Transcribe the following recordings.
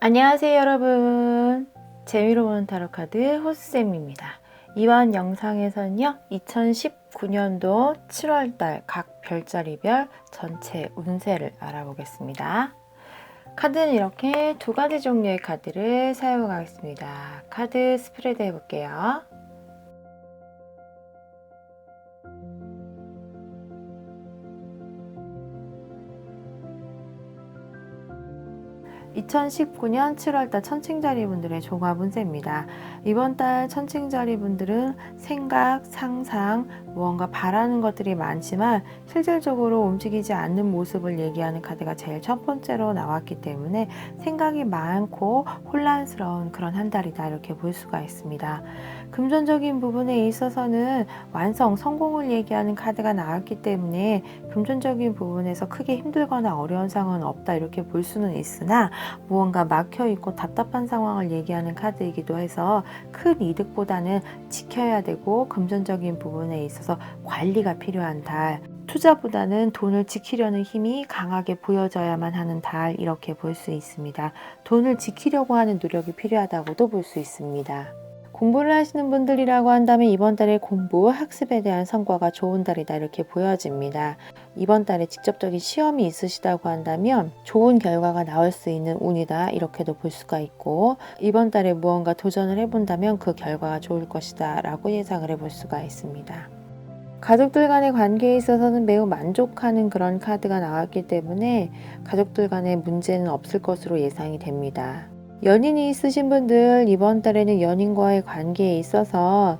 안녕하세요 여러분. 재미로 보는 타로카드 호스쌤입니다. 이번 영상에서는요 2019년도 7월달 각 별자리별 전체 운세를 알아보겠습니다. 카드는 이렇게 두 가지 종류의 카드를 사용하겠습니다. 카드 스프레드 해볼게요 2019년 7월달 천칭자리 분들의 종합 운세입니다. 이번 달 천칭자리 분들은 생각, 상상, 무언가 바라는 것들이 많지만 실질적으로 움직이지 않는 모습을 얘기하는 카드가 제일 첫 번째로 나왔기 때문에 생각이 많고 혼란스러운 그런 한 달이다 이렇게 볼 수가 있습니다. 금전적인 부분에 있어서는 완성, 성공을 얘기하는 카드가 나왔기 때문에 금전적인 부분에서 크게 힘들거나 어려운 상황은 없다 이렇게 볼 수는 있으나 무언가 막혀 있고 답답한 상황을 얘기하는 카드이기도 해서 큰 이득보다는 지켜야 되고 금전적인 부분에 있어서 관리가 필요한 달. 투자보다는 돈을 지키려는 힘이 강하게 보여져야만 하는 달 이렇게 볼 수 있습니다. 돈을 지키려고 하는 노력이 필요하다고도 볼 수 있습니다. 공부를 하시는 분들이라고 한다면 이번 달에 공부, 학습에 대한 성과가 좋은 달이다 이렇게 보여집니다. 이번 달에 직접적인 시험이 있으시다고 한다면 좋은 결과가 나올 수 있는 운이다 이렇게도 볼 수가 있고 이번 달에 무언가 도전을 해본다면 그 결과가 좋을 것이다 라고 예상을 해볼 수가 있습니다. 가족들 간의 관계에 있어서는 매우 만족하는 그런 카드가 나왔기 때문에 가족들 간의 문제는 없을 것으로 예상이 됩니다. 연인이 있으신 분들 이번 달에는 연인과의 관계에 있어서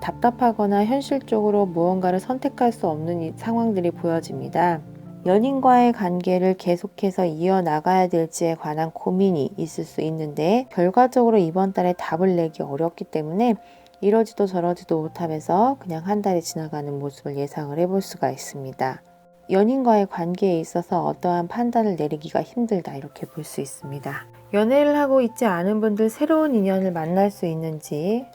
답답하거나 현실적으로 무언가를 선택할 수 없는 이 상황들이 보여집니다. 연인과의 관계를 계속해서 이어나가야 될지에 관한 고민이 있을 수 있는데 결과적으로 이번 달에 답을 내기 어렵기 때문에 이러지도 저러지도 못하면서 그냥 한 달이 지나가는 모습을 예상을 해볼 수가 있습니다. 연인과의 관계에 있어서 어떠한 판단을 내리기가 힘들다 이렇게 볼 수 있습니다. 연애를 하고 있지 않은 분들 새로운 인연을 만날 수 있는지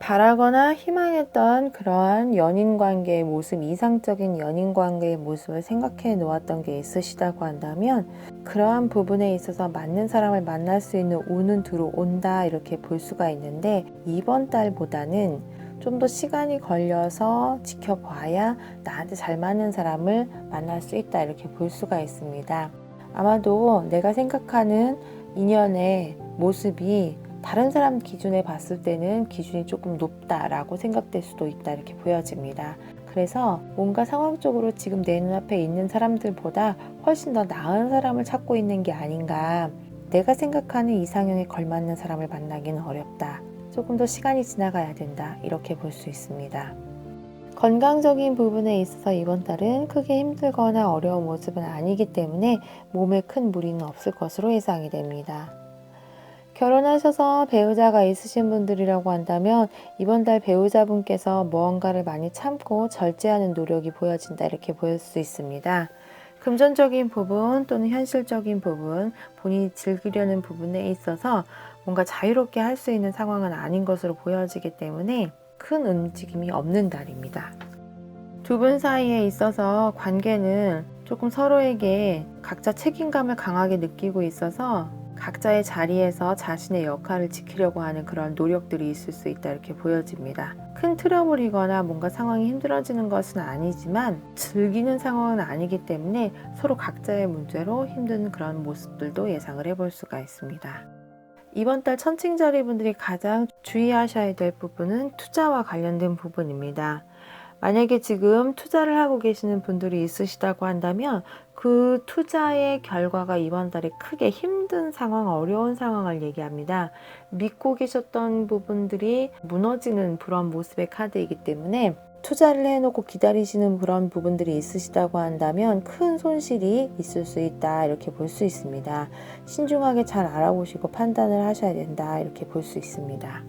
바라거나 희망했던 그러한 연인 관계의 모습, 이상적인 연인 관계의 모습을 생각해 놓았던 게 있으시다고 한다면 그러한 부분에 있어서 맞는 사람을 만날 수 있는 운은 들어온다 이렇게 볼 수가 있는데 이번 달보다는 좀 더 시간이 걸려서 지켜봐야 나한테 잘 맞는 사람을 만날 수 있다 이렇게 볼 수가 있습니다. 아마도 내가 생각하는 인연의 모습이 다른 사람 기준에 봤을 때는 기준이 조금 높다라고 생각될 수도 있다 이렇게 보여집니다. 그래서 뭔가 상황적으로 지금 내 눈앞에 있는 사람들보다 훨씬 더 나은 사람을 찾고 있는 게 아닌가. 내가 생각하는 이상형에 걸맞는 사람을 만나기는 어렵다. 조금 더 시간이 지나가야 된다. 이렇게 볼 수 있습니다. 건강적인 부분에 있어서 이번 달은 크게 힘들거나 어려운 모습은 아니기 때문에 몸에 큰 무리는 없을 것으로 예상이 됩니다. 결혼하셔서 배우자가 있으신 분들이라고 한다면 이번 달 배우자분께서 무언가를 많이 참고 절제하는 노력이 보여진다 이렇게 보일 수 있습니다. 금전적인 부분 또는 현실적인 부분, 본인이 즐기려는 부분에 있어서 뭔가 자유롭게 할 수 있는 상황은 아닌 것으로 보여지기 때문에 큰 움직임이 없는 달입니다. 두 분 사이에 있어서 관계는 조금 서로에게 각자 책임감을 강하게 느끼고 있어서 각자의 자리에서 자신의 역할을 지키려고 하는 그런 노력들이 있을 수 있다 이렇게 보여집니다. 큰 트러블이거나 뭔가 상황이 힘들어지는 것은 아니지만 즐기는 상황은 아니기 때문에 서로 각자의 문제로 힘든 그런 모습들도 예상을 해볼 수가 있습니다. 이번 달 천칭자리 분들이 가장 주의하셔야 될 부분은 투자와 관련된 부분입니다. 만약에 지금 투자를 하고 계시는 분들이 있으시다고 한다면 그 투자의 결과가 이번 달에 크게 힘든 상황, 어려운 상황을 얘기합니다. 믿고 계셨던 부분들이 무너지는 그런 모습의 카드이기 때문에 투자를 해놓고 기다리시는 그런 부분들이 있으시다고 한다면 큰 손실이 있을 수 있다 이렇게 볼 수 있습니다. 신중하게 잘 알아보시고 판단을 하셔야 된다 이렇게 볼 수 있습니다.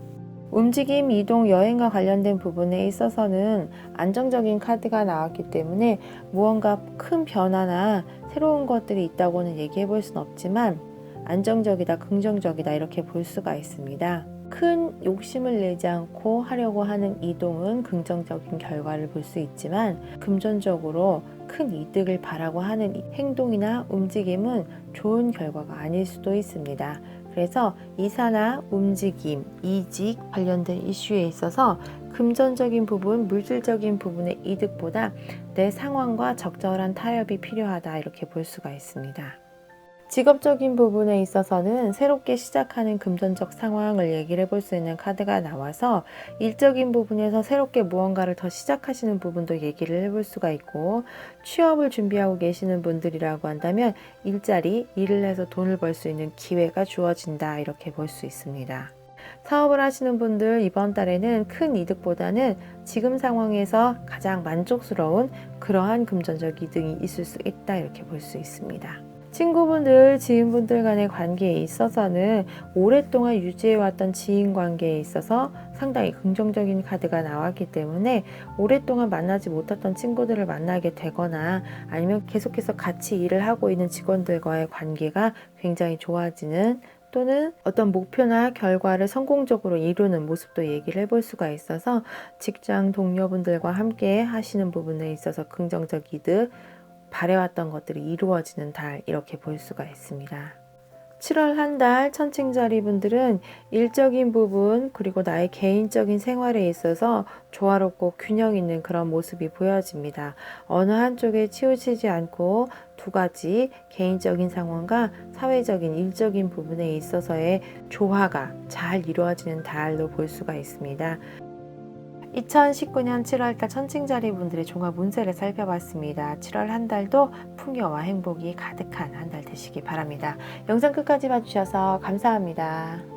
움직임, 이동, 여행과 관련된 부분에 있어서는 안정적인 카드가 나왔기 때문에 무언가 큰 변화나 새로운 것들이 있다고는 얘기해 볼 수는 없지만 안정적이다, 긍정적이다 이렇게 볼 수가 있습니다. 큰 욕심을 내지 않고 하려고 하는 이동은 긍정적인 결과를 볼 수 있지만 금전적으로 큰 이득을 바라고 하는 이 행동이나 움직임은 좋은 결과가 아닐 수도 있습니다. 그래서 이사나 움직임, 이직 관련된 이슈에 있어서 금전적인 부분, 물질적인 부분의 이득보다 내 상황과 적절한 타협이 필요하다 이렇게 볼 수가 있습니다. 직업적인 부분에 있어서는 새롭게 시작하는 금전적 상황을 얘기를 해볼 수 있는 카드가 나와서 일적인 부분에서 새롭게 무언가를 더 시작하시는 부분도 얘기를 해볼 수가 있고 취업을 준비하고 계시는 분들이라고 한다면 일자리, 일을 해서 돈을 벌 수 있는 기회가 주어진다 이렇게 볼 수 있습니다. 사업을 하시는 분들 이번 달에는 큰 이득보다는 지금 상황에서 가장 만족스러운 그러한 금전적 이득이 있을 수 있다 이렇게 볼 수 있습니다. 친구분들, 지인분들 간의 관계에 있어서는 오랫동안 유지해왔던 지인 관계에 있어서 상당히 긍정적인 카드가 나왔기 때문에 오랫동안 만나지 못했던 친구들을 만나게 되거나 아니면 계속해서 같이 일을 하고 있는 직원들과의 관계가 굉장히 좋아지는 또는 어떤 목표나 결과를 성공적으로 이루는 모습도 얘기를 해볼 수가 있어서 직장 동료분들과 함께 하시는 부분에 있어서 긍정적 이득, 바래왔던 것들이 이루어지는 달 이렇게 볼 수가 있습니다. 7월 한 달 천칭자리 분들은 일적인 부분 그리고 나의 개인적인 생활에 있어서 조화롭고 균형 있는 그런 모습이 보여집니다. 어느 한쪽에 치우치지 않고 두 가지 개인적인 상황과 사회적인 일적인 부분에 있어서의 조화가 잘 이루어지는 달로 볼 수가 있습니다. 2019년 7월달 천칭자리 분들의 종합 운세를 살펴봤습니다. 7월 한 달도 풍요와 행복이 가득한 한 달 되시기 바랍니다. 영상 끝까지 봐주셔서 감사합니다.